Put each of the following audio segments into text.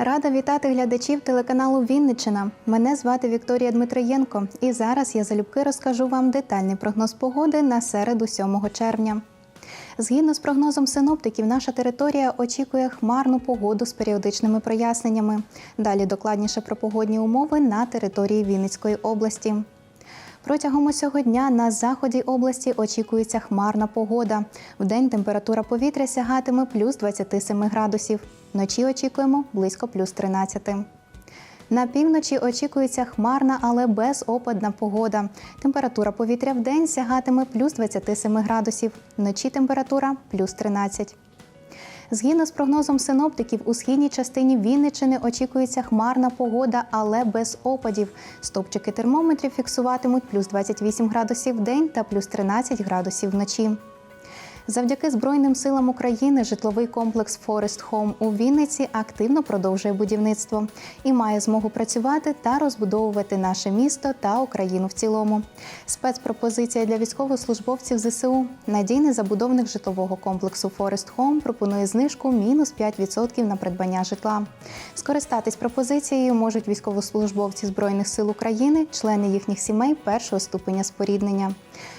Рада вітати глядачів телеканалу Вінничина. Мене звати Вікторія Дмитриєнко, і зараз я залюбки розкажу вам детальний прогноз погоди на середу 7 червня. Згідно з прогнозом синоптиків, наша територія очікує хмарну погоду з періодичними проясненнями. Далі докладніше про погодні умови на території Вінницької області. Протягом усього дня на заході області очікується хмарна погода. Вдень температура повітря сягатиме плюс 27 градусів. Вночі очікуємо близько плюс 13. На півночі очікується хмарна, але безопадна погода. Температура повітря в день сягатиме плюс 27 градусів. Вночі температура плюс 13. Згідно з прогнозом синоптиків, у східній частині Вінниччини очікується хмарна погода, але без опадів. Стопчики термометрів фіксуватимуть плюс 28 градусів в день та плюс 13 градусів вночі. Завдяки Збройним силам України житловий комплекс Форест Home у Вінниці активно продовжує будівництво і має змогу працювати та розбудовувати наше місто та Україну в цілому. Спецпропозиція для військовослужбовців ЗСУ. Надійний забудовник житлового комплексу Форест Home пропонує знижку мінус 5% на придбання житла. Скористатись пропозицією можуть військовослужбовці Збройних сил України, члени їхніх сімей першого ступеня споріднення.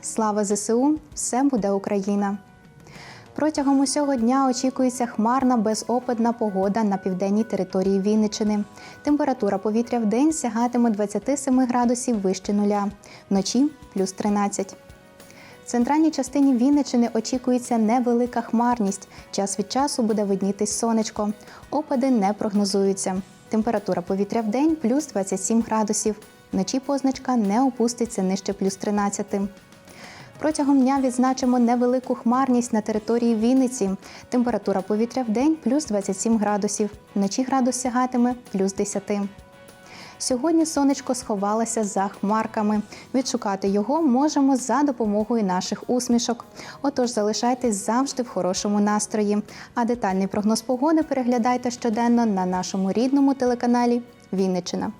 Слава ЗСУ! Все буде Україна! Протягом усього дня очікується хмарна безопадна погода на південній території Вінниччини. Температура повітря в день сягатиме 27 градусів вище нуля, вночі плюс 13. В центральній частині Вінниччини очікується невелика хмарність. Час від часу буде виднітись сонечко. Опади не прогнозуються. Температура повітря в день плюс 27 градусів. Вночі позначка не опуститься нижче плюс 13. Протягом дня відзначимо невелику хмарність на території Вінниці. Температура повітря в день плюс 27 градусів. Вночі градус сягатиме плюс 10. Сьогодні сонечко сховалося за хмарками. Відшукати його можемо за допомогою наших усмішок. Отож, залишайтесь завжди в хорошому настрої. А детальний прогноз погоди переглядайте щоденно на нашому рідному телеканалі Вінниччина.